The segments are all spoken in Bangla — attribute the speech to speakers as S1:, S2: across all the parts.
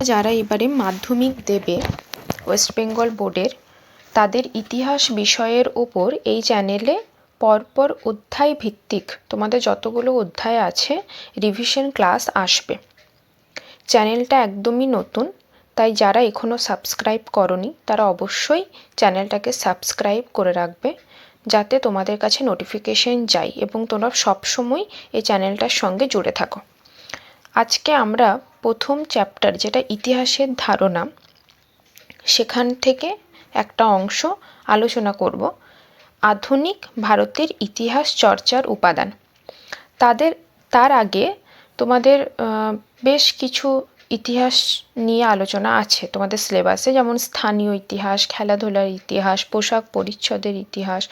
S1: যারা এবারে মাধ্যমিক দেবে ওয়েস্ট বেঙ্গল বোর্ডের, তাদের ইতিহাস বিষয়ের ওপর এই চ্যানেলে পরপর অধ্যায় ভিত্তিক তোমাদের যতগুলো অধ্যায় আছে রিভিশন ক্লাস আসবে। চ্যানেলটা একদমই নতুন, তাই যারা এখনও সাবস্ক্রাইব করনি, তারা অবশ্যই চ্যানেলটাকে সাবস্ক্রাইব করে রাখবে, যাতে তোমাদের কাছে নোটিফিকেশন যায় এবং তোমরা সবসময় এই চ্যানেলটার সঙ্গে জুড়ে থাকো। আজকে আমরা প্রথম চ্যাপ্টার যেটা ইতিহাসের ধারণা, সেখান থেকে একটা অংশ আলোচনা করব। আধুনিক ভারতের ইতিহাস চর্চার উপাদান। তাদের, তার আগে তোমাদের বেশ কিছু ইতিহাস নিয়ে আলোচনা আছে। তোমাদের সিলেবাসে যেমন স্থানীয় ইতিহাস, খেলাধুলার ইতিহাস, পোশাক পরিচ্ছদের ইতিহাস,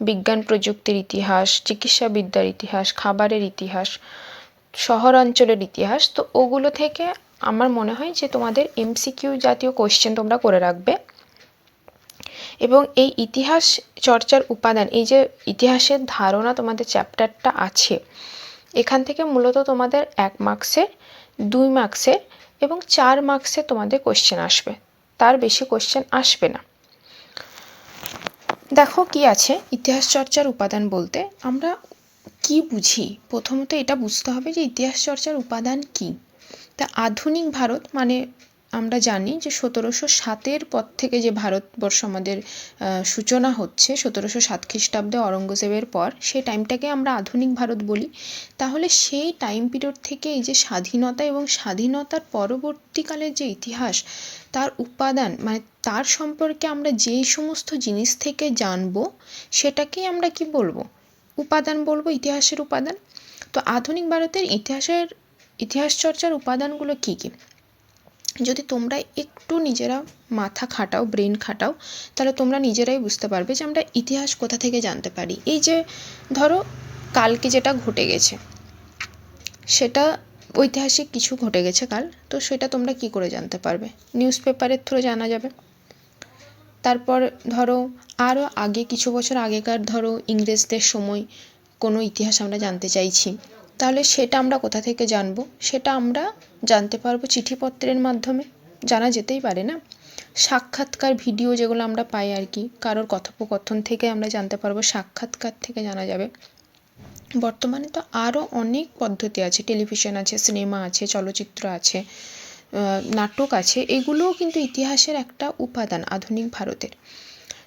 S1: বিজ্ঞান প্রযুক্তির ইতিহাস, চিকিৎসাবিদ্যার ইতিহাস, খাবারের ইতিহাস শহরাঞ্চলের ইতিহাস। তো ওগুলো থেকে আমার মনে হয় যে তোমাদের এমসিকিউ জাতীয় কোশ্চেন তোমরা করে রাখবে। এবং এই ইতিহাস চর্চার উপাদান, এই যে ইতিহাসের ধারণা তোমাদের চ্যাপ্টারটা আছে, এখান থেকে মূলত তোমাদের এক মার্কসের দুই মার্কসের এবং চার মার্কসের তোমাদের কোশ্চেন আসবে। তার বেশি কোশ্চেন আসবে না। দেখো কি আছে ইতিহাস চর্চার উপাদান বলতে। আমরা কি বুঝি? প্রথমত এটা বুঝতে হবে যে ইতিহাস চর্চার উপাদান কি। তা আধুনিক ভারত মানে আমরা জানি যে সতেরোশো সাতের পর থেকে যে ভারতবর্ষ আমাদের সূচনা হচ্ছে, সতেরোশো সাত খ্রিস্টাব্দে অরঙ্গজেবের পর সেই টাইমটাকে আমরা আধুনিক ভারত বলি। তাহলে সেই টাইম পিরিয়ড থেকে এই যে স্বাধীনতা এবং স্বাধীনতার পরবর্তীকালের যে ইতিহাস, তার উপাদান মানে তার সম্পর্কে আমরা যেই সমস্ত জিনিস থেকে জানব, সেটাকেই আমরা কি বলব? উপাদান বলব, ইতিহাসের উপাদান। তো আধুনিক ভারতের ইতিহাসের, ইতিহাস চর্চার উপাদানগুলো কী কী? যদি তোমরা একটু নিজেরা মাথা খাটাও, ব্রেন খাটাও, তাহলে তোমরা নিজেরাই বুঝতে পারবে যে আমরা ইতিহাস কোথা থেকে জানতে পারি। এই যে ধরো, কালকে যেটা ঘটে গেছে, সেটা ঐতিহাসিক কিছু ঘটে গেছে কাল, তো সেটা তোমরা কি করে জানতে পারবে? নিউজ পেপারের থ্রু জানা যাবে। তারপর ধরো আরও আগে, কিছু বছর আগেকার ধরো ইংরেজদের সময় কোনো ইতিহাস আমরা জানতে চাইছি। তাহলে সেটা আমরা কোথা থেকে জানব? সেটা আমরা জানতে পারব চিঠিপত্রের মাধ্যমে। জানা যেতেই পারে না। সাক্ষাৎকার ভিডিও যেগুলো আমরা পাই আর কি, কারোর কথোপকথন থেকে আমরা জানতে পারব, সাক্ষাৎকার থেকে জানা যাবে। বর্তমানে তো আরও অনেক পদ্ধতি আছে। টেলিভিশন আছে, সিনেমা আছে, চলচ্চিত্র আছে। নাটক আছে, এগুলোও কিন্তু ইতিহাসের একটা উপাদান আধুনিক ভারতের।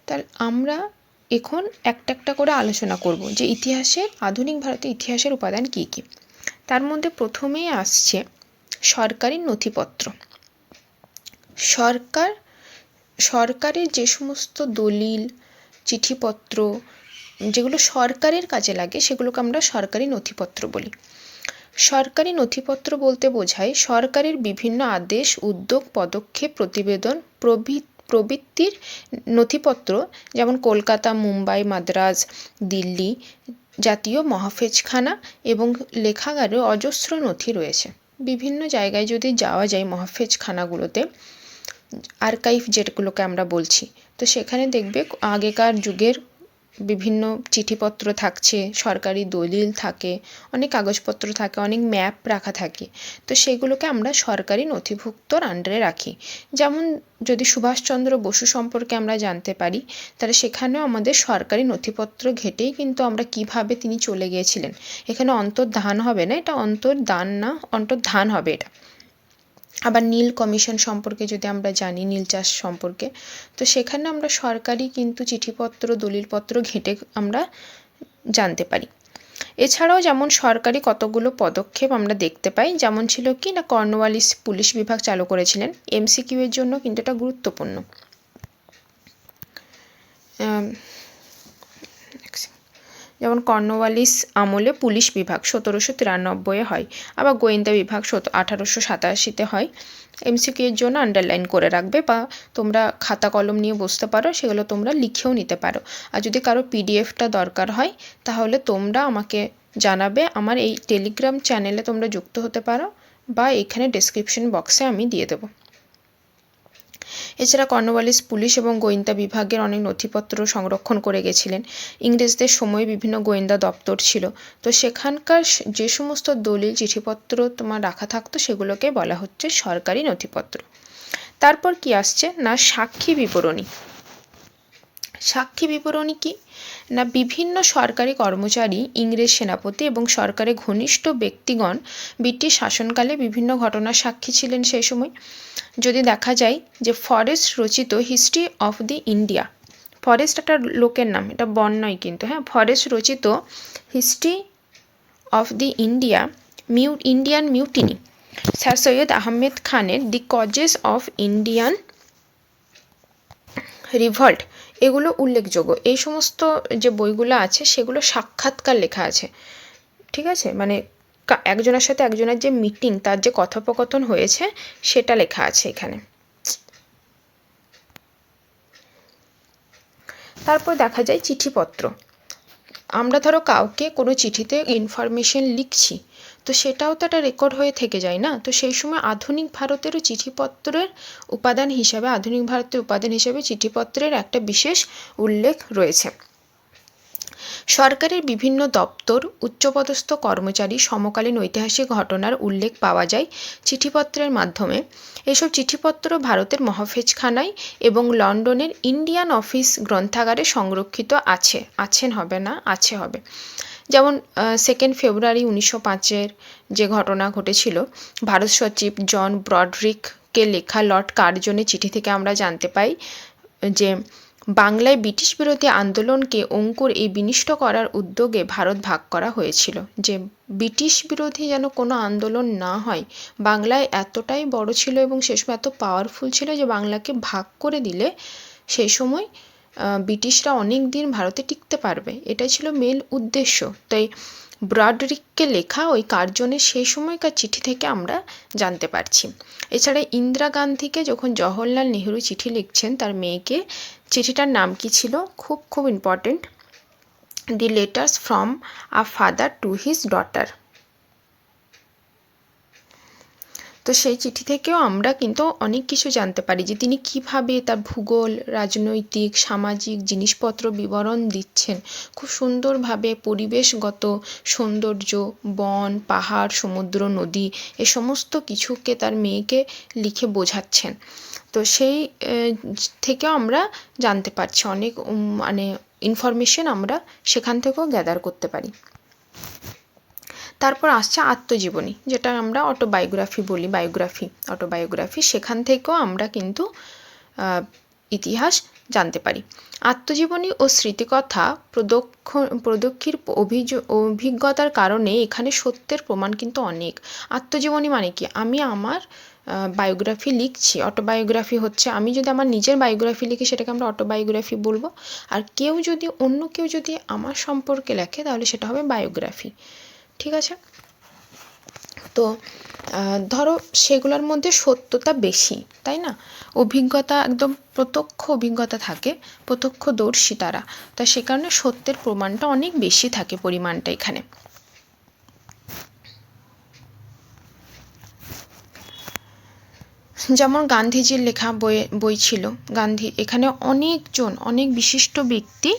S1: তাহলে আমরা এখন একটা একটা করে আলোচনা করব যে ইতিহাসের, আধুনিক ভারতের ইতিহাসের উপাদান কী কী। তার মধ্যে প্রথমেই আসছে সরকারি নথিপত্র। সরকার, সরকারের যে সমস্ত দলিল, চিঠিপত্র, যেগুলো সরকারের কাজে লাগে, সেগুলোকে আমরা সরকারি নথিপত্র বলি। সরকারি নথিপত্র বলতে বোঝায় সরকারের বিভিন্ন আদেশ, উদ্যোগ, পদক্ষেপ, প্রতিবেদন প্রবৃত্তির নথিপত্র যেমন কলকাতা, মুম্বাই, মাদ্রাজ, দিল্লি জাতীয় মহাফেজখানা এবং লেখাগারে অজস্র নথি রয়েছে। বিভিন্ন জায়গায় যদি যাওয়া যায় মহাফেজখানাগুলোতে, আর্কাইভ যেগুলোকে আমরা বলছি, তো সেখানে দেখবে আগেকার যুগের বিভিন্ন চিঠিপত্র থাকছে, সরকারি দলিল থাকে, অনেক কাগজপত্র থাকে, অনেক ম্যাপ রাখা থাকে। তো সেগুলোকে আমরা সরকারি নথিভুক্তর আন্ডারে রাখি। যেমন যদি সুভাষচন্দ্র বসু সম্পর্কে আমরা জানতে পারি, তাহলে সেখানেও আমাদের সরকারি নথিপত্র ঘেটেই কিন্তু আমরা কীভাবে তিনি চলে গিয়েছিলেন। এখানে অন্তর্ধান হবে না, এটা অন্তর্দান না, অন্তর্ধান হবে এটা। আবার নীল কমিশন সম্পর্কে যদি আমরা জানি, নীল চাষ সম্পর্কে, তো সেখানে আমরা সরকারি কিন্তু চিঠিপত্র, দলিলপত্র ঘেঁটে আমরা জানতে পারি। এছাড়াও যেমন সরকারি কতগুলো পদক্ষেপ আমরা দেখতে পাই, যেমন ছিল কি না কর্নওয়ালিস পুলিশ বিভাগ চালু করেছিলেন। এমসিকিউ এর জন্য কিন্তু এটা গুরুত্বপূর্ণ। যেমন কর্নওয়ালিস আমলে পুলিশ বিভাগ সতেরোশো তিরানব্বইয়ে হয়, আবার গোয়েন্দা বিভাগ সত, আঠারোশো সাতাশিতে হয়। এমসিকিউ এর জন্য আন্ডারলাইন করে রাখবে বা তোমরা খাতা কলম নিয়ে বসতে পারো, সেগুলো তোমরা লিখেও নিতে পারো। আর যদি কারও পিডিএফটা দরকার হয়, তাহলে তোমরা আমাকে জানাবে, আমার এই টেলিগ্রাম চ্যানেলে তোমরা যুক্ত হতে পারো বা এখানে ডেসক্রিপশন বক্সে আমি দিয়ে দেবো। এছাড়া কর্নওয়ালিস পুলিশ এবং গোয়েন্দা বিভাগের অনেক নথিপত্র সংরক্ষণ করে গেছিলেন। ইংরেজদের সময়ে বিভিন্ন গোয়েন্দা দপ্তর ছিল। তো সেখানকার যে সমস্ত দলিল, চিঠিপত্র তোমার রাখা থাকতো, সেগুলোকে বলা হচ্ছে সরকারি নথিপত্র। তারপর কি আসছে? না, সাক্ষী বিবরণী। সাক্ষী বিবরণী কি? না, বিভিন্ন সরকারি কর্মচারী, ইংরেজ সেনাপতি এবং সরকারের ঘনিষ্ঠ ব্যক্তিগণ ব্রিটিশ শাসনকালে বিভিন্ন ঘটনার সাক্ষী ছিলেন সেই সময়। যদি দেখা যায় যে ফরেস্ট রচিত history of the India, Forrest একটা লোকের নাম, এটা বন নয় কিন্তু হ্যাঁ ফরেস্ট রচিত history of the India, mu, Indian mutiny, sir Syed Ahmed খানের the causes of Indian revolt. এগুলো উল্লেখযোগ্য। এই সমস্ত যে বইগুলো আছে, সেগুলো সাক্ষাৎকার লেখা আছে। ঠিক আছে? মানে একজনের সাথে একজনের যে মিটিং তার যে কথোপকথন হয়েছে, সেটা লেখা আছে এখানে। তারপর দেখা যায় চিঠিপত্র। আমরা ধরো কাউকে কোনো চিঠিতে ইনফরমেশন লিখছি তো সেটাও তো একটা রেকর্ড হয়ে থেকে যায় না? তো সেই সময় আধুনিক ভারতেরও চিঠিপত্রের উপাদান হিসাবে, আধুনিক ভারতের উপাদান হিসাবে চিঠিপত্রের একটা বিশেষ উল্লেখ রয়েছে। সরকারের বিভিন্ন দপ্তর, উচ্চপদস্থ কর্মচারী, সমকালীন ঐতিহাসিক ঘটনার উল্লেখ পাওয়া যায় চিঠিপত্রের মাধ্যমে। এসব চিঠিপত্র ভারতের মহাফেজখানায় এবং লন্ডনের ইন্ডিয়ান অফিস গ্রন্থাগারে সংরক্ষিত আছে। আছেন হবে না? আছে হবে। যেমন সেকেন্ড ফেব্রুয়ারি উনিশশো পাঁচের যে ঘটনা ঘটেছিল, ভারত সচিব জন ব্রডরিককে লেখা লর্ড কার্জনের চিঠি থেকে আমরা জানতে পাই যে, বাংলায় ব্রিটিশ বিরোধী আন্দোলনকে অঙ্কুর এই বিনিষ্ট করার উদ্যোগে ভারত ভাগ করা হয়েছিল। যে, ব্রিটিশ বিরোধী যেন কোনো আন্দোলন না হয়, বাংলায় এতটাই বড় ছিল এবং সে সময় এত পাওয়ারফুল ছিল যে, বাংলাকে ভাগ করে দিলে সেই সময় ব্রিটিশরা অনেক দিন ভারতে টিকতে পারবে। এটাই ছিল মেন উদ্দেশ্য। তাই ব্রডরিককে লেখা ওই কার্জনের সেই সময়কার চিঠি থেকে আমরা জানতে পারছি। এছাড়া ইন্দিরা গান্ধীকে যখন জওহরলাল নেহরু চিঠি লিখছেন, তার মেয়েকে, চিঠিটার নাম কি ছিল? খুব খুব important the letters from a father to his daughter তো সেই চিঠি থেকেও আমরা কিন্তু অনেক কিছু জানতে পারি যে তিনি কীভাবে তার ভূগোল, রাজনৈতিক, সামাজিক জিনিসপত্র বিবরণ দিচ্ছেন। খুব সুন্দরভাবে পরিবেশগত সৌন্দর্য, বন, পাহাড়, সমুদ্র, নদী এ সমস্ত কিছুকে তার মেয়েকে লিখে বোঝাচ্ছেন। তো সেই থেকেও আমরা জানতে পারছি, অনেক মানে ইনফরমেশন আমরা সেখান থেকেও গ্যাদার করতে পারি। তারপর আসছে আত্মজীবনী, যেটা আমরা অটোবায়োগ্রাফি বলি বায়োগ্রাফি অটোবায়োগ্রাফি সেখান থেকেও আমরা কিন্তু ইতিহাস জানতে পারি। আত্মজীবনী ও স্মৃতিকথা প্রদক্ষ, প্রদক্ষির অভিজ্ঞতার কারণে এখানে সত্যের প্রমাণ কিন্তু অনেক। আত্মজীবনী মানে কি? আমি আমার বায়োগ্রাফি লিখছি। অটোবায়োগ্রাফি হচ্ছে, আমি যদি আমার নিজের বায়োগ্রাফি লিখি, সেটাকে আমরা অটোবায়োগ্রাফি বলব। আর কেউ যদি, অন্য কেউ যদি আমার সম্পর্কে লেখে, তাহলে সেটা হবে বায়োগ্রাফি ঠিক আছে? তো ধরো সেগুলোর মধ্যে সত্যতা বেশি, তাই না? অভিজ্ঞতা একদম প্রত্যক্ষ অভিজ্ঞতা থাকে প্রত্যক্ষদর্শী তারা। তা সে কারণে সত্যের প্রমাণটা অনেক বেশি থাকে পরিমাণটা এখানে। যেমন গান্ধীজির লেখা বই বই ছিল, গান্ধী এখানে অনেকজন, অনেক বিশিষ্ট ব্যক্তি,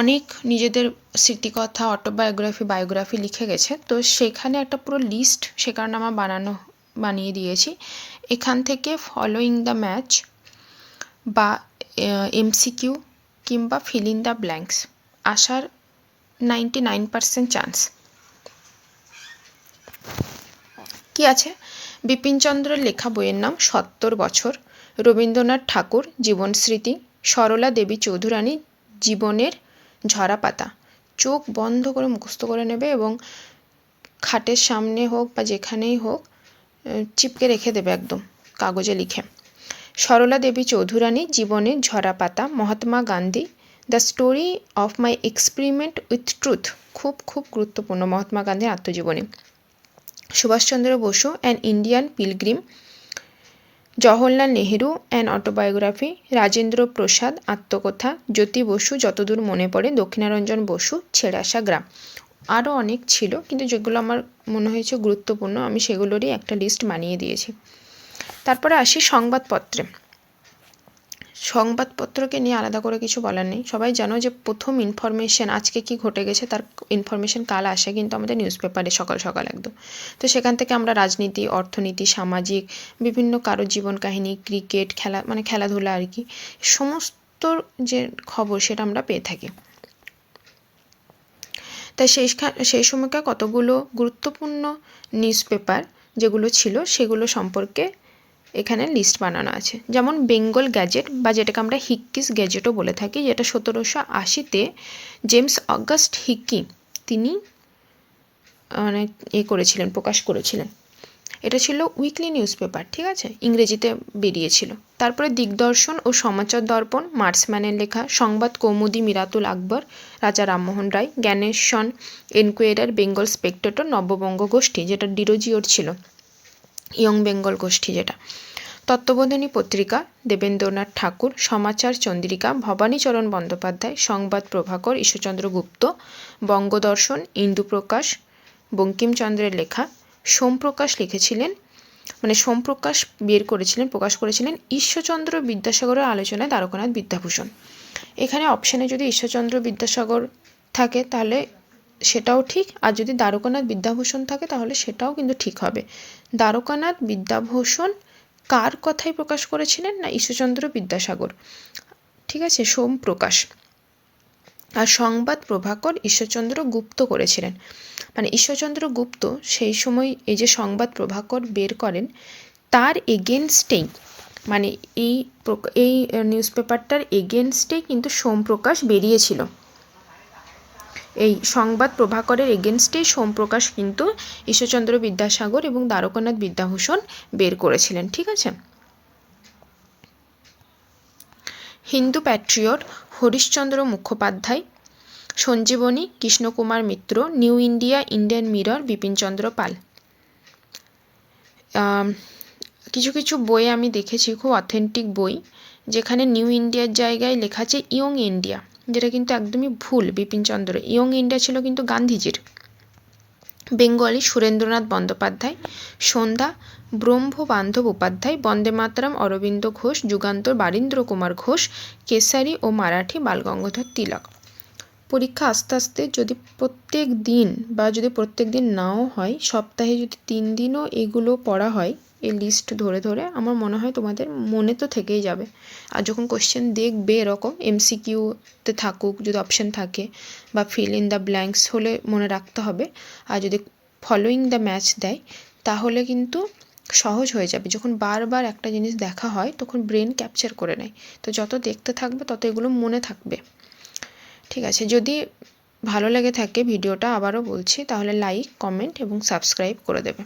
S1: অনেক নিজেদের স্মৃতিকথা অটোবায়োগ্রাফি বায়োগ্রাফি লিখে গেছে। তো সেখানে একটা পুরো লিস্ট সে কারণে আমার বানানো, বানিয়ে দিয়েছি। এখান থেকে ফলোয়িং দ্য ম্যাচ বা এমসিকিউ কিংবা ফিল ইন দ্য ব্ল্যাঙ্কস আসার নাইনটি নাইন পার্সেন্ট চান্স কি আছে? বিপিনচন্দ্রের লেখা বইয়ের নাম সত্তর বছর, রবীন্দ্রনাথ ঠাকুর জীবনস্মৃতি সরলা দেবী চৌধুরানী, জীবনের ঝরা পাতা চোখ বন্ধ করে মুখস্থ করে নেবে এবং খাটের সামনে হোক বা যেখানেই হোক চিপকে রেখে দেবে একদম কাগজে লিখে। সরলা দেবী চৌধুরানী জীবনের ঝরা পাতা, Mahatma Gandhi, the story of my experiment with truth, খুব খুব গুরুত্বপূর্ণ মহাত্মা গান্ধীর আত্মজীবনী। Subhashchandra Bose, an Indian pilgrim Jawaharlal Nehru an autobiography, Rajendra Prasad, আত্মকথা, Jyoti Basu, যতদূর মনে পড়ে, দক্ষিণারঞ্জন বসু ছেড়ে আসা গ্রাম। আরও অনেক ছিল, কিন্তু যেগুলো আমার মনে হয়েছে গুরুত্বপূর্ণ, আমি সেগুলোরই একটা লিস্ট বানিয়ে দিয়েছি। তারপরে আসি সংবাদপত্রে। সংবাদপত্রকে নিয়ে আলাদা করে কিছু বলার নেই। সবাই জানো যে প্রথম ইনফরমেশন আজকে কি ঘটে গেছে, তার ইনফরমেশন কাল আসে কিন্তু আমাদের নিউজ পেপারে সকাল সকাল একদম। তো সেখান থেকে আমরা রাজনীতি, অর্থনীতি, সামাজিক, বিভিন্ন কারোর জীবন কাহিনী ক্রিকেট খেলা মানে খেলাধুলা আর কি, সমস্ত যে খবর সেটা আমরা পেয়ে থাকি। তাই সেই সেই সময়কার কতগুলো গুরুত্বপূর্ণ নিউজ পেপার যেগুলো ছিল, সেগুলো সম্পর্কে এখানে লিস্ট বানানো আছে। যেমন বেঙ্গল গ্যাজেট বা যেটাকে আমরা হিক্কিস গ্যাজেটও বলে থাকি, যেটা সতেরোশো আশিতে জেমস অগাস্ট হিক্কি তিনি মানে এ করেছিলেন, প্রকাশ করেছিলেন। এটা ছিল উইকলি নিউজ পেপার ঠিক আছে? ইংরেজিতে বেরিয়েছিল। তারপরে দিগদর্শন ও সমাচার দর্পণ, মার্সম্যানের লেখা, সংবাদ Kaumudi Miratul Akhbar, Raja Rammohan Roy, Gyananweshan Enquirer Bengal Spectator নববঙ্গ গোষ্ঠী, যেটা ডিরোজিওর ছিল। ইয়ং বেঙ্গল গোষ্ঠী যেটা। তত্ত্ববোধিনী পত্রিকা, দেবেন্দ্রনাথ ঠাকুর, সমাচার চন্দ্রিকা ভবানীচরণ বন্দ্যোপাধ্যায়, সংবাদ প্রভাকর, ঈশ্বরচন্দ্র গুপ্ত, বঙ্গদর্শন ইন্দুপ্রকাশ বঙ্কিমচন্দ্রের লেখা, সোমপ্রকাশ লিখেছিলেন মানে সোমপ্রকাশ বের করেছিলেন, প্রকাশ করেছিলেন ঈশ্বরচন্দ্র বিদ্যাসাগরের আলোচনায় দ্বারকানাথ বিদ্যাভূষণ। এখানে অপশানে যদি ঈশ্বরচন্দ্র বিদ্যাসাগর থাকে, তাহলে সেটাও ঠিক। আর যদি দ্বারকানাথ বিদ্যাভূষণ থাকে, তাহলে সেটাও কিন্তু ঠিক হবে। দ্বারকানাথ বিদ্যাভূষণ কার কথাই প্রকাশ করেছিলেন না? ঈশ্বরচন্দ্র বিদ্যাসাগর। ঠিক আছে, সোমপ্রকাশ। আর সংবাদ প্রভাকর ঈশ্বরচন্দ্র গুপ্ত করেছিলেন। মানে ঈশ্বরচন্দ্র গুপ্ত সেই সময় এই যে সংবাদ প্রভাকর বের করেন, তার এগেনস্টেই মানে এই এই নিউজ পেপারটার এগেনস্টেই কিন্তু সোমপ্রকাশ বেরিয়েছিল। এই সংবাদ প্রভাকরের এগেনস্টেই সোমপ্রকাশ কিন্তু ঈশ্বরচন্দ্র বিদ্যাসাগর এবং দ্বারকানাথ বিদ্যাভূষণ বের করেছিলেন, ঠিক আছে? Hindu patriot Harish Chandra Mukhopadhyay, Sanjibani Krishna Kumar Mitra, new India Indian mirror Bipin Chandra Pal. কিছু কিছু বই আমি দেখেছি, খুব অথেন্টিক বই, যেখানে নিউ ইন্ডিয়ার জায়গায় লেখা আছে ইয়ং ইন্ডিয়া। যেটা কিন্তু একদমই ভুল বিপিনচন্দ্র ইয়ং ইন্ডিয়া ছিল কিন্তু গান্ধীজির। বেঙ্গলি সুরেন্দ্রনাথ বন্দ্যোপাধ্যায়, সন্ধ্যা ব্রহ্মবান্ধব উপাধ্যায়, বন্দে মাতরম, অরবিন্দ ঘোষ, যুগান্তর, বারীন্দ্র কুমার ঘোষ কেসারি ও মারাঠি বালগঙ্গাধর তিলক। পরীক্ষা আস্তে আস্তে যদি প্রত্যেক দিন বা যদি প্রত্যেক দিন নাও হয়, সপ্তাহে যদি তিন দিনও এগুলো পড়া হয় এই লিস্ট ধরে ধরে আমার মনে হয় তোমাদের মনে তো থেকেই যাবে। আর যখন কোশ্চেন দেখবে এরকম এমসিকিউতে থাকুক, যদি অপশান থাকে বা ফিল ইন দ্য ব্ল্যাঙ্কস হলে মনে রাখতে হবে। আর যদি ফলোয়িং দ্য ম্যাচ দেয়, তাহলে কিন্তু সহজ হয়ে যাবে। যখন বারবার একটা জিনিস দেখা হয়, তখন ব্রেন ক্যাপচার করে নেয়। তো যত দেখতে থাকবে, তত এগুলো মনে থাকবে। ঠিক আছে, যদি ভালো লেগে থাকে ভিডিওটা, আবারও বলছি, তাহলে লাইক কমেন্ট এবং সাবস্ক্রাইব করে দেবে।